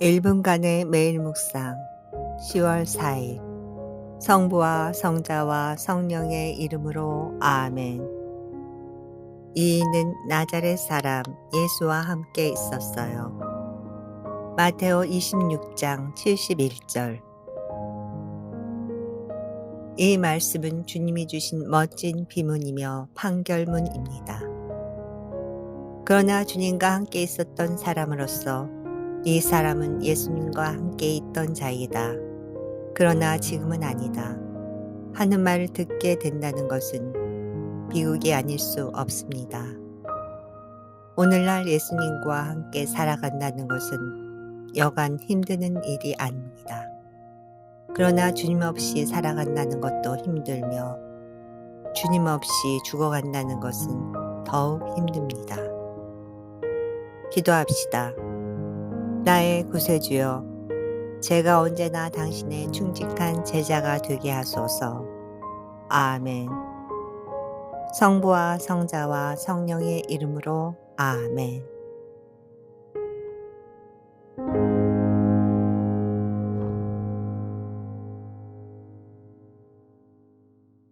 1분간의 매일 묵상 10월 4일 성부와 성자와 성령의 이름으로 아멘 이인은 나자렛 사람 예수와 함께 있었어요. 마테오 26장 71절 이 말씀은 주님이 주신 멋진 비문이며 판결문입니다. 그러나 주님과 함께 있었던 사람으로서 이 사람은 예수님과 함께 있던 자이다. 그러나 지금은 아니다. 하는 말을 듣게 된다는 것은 비극이 아닐 수 없습니다. 오늘날 예수님과 함께 살아간다는 것은 여간 힘드는 일이 아닙니다. 그러나 주님 없이 살아간다는 것도 힘들며 주님 없이 죽어간다는 것은 더욱 힘듭니다. 기도합시다. 나의 구세주여, 제가 언제나 당신의 충직한 제자가 되게 하소서. 아멘. 성부와 성자와 성령의 이름으로 아멘.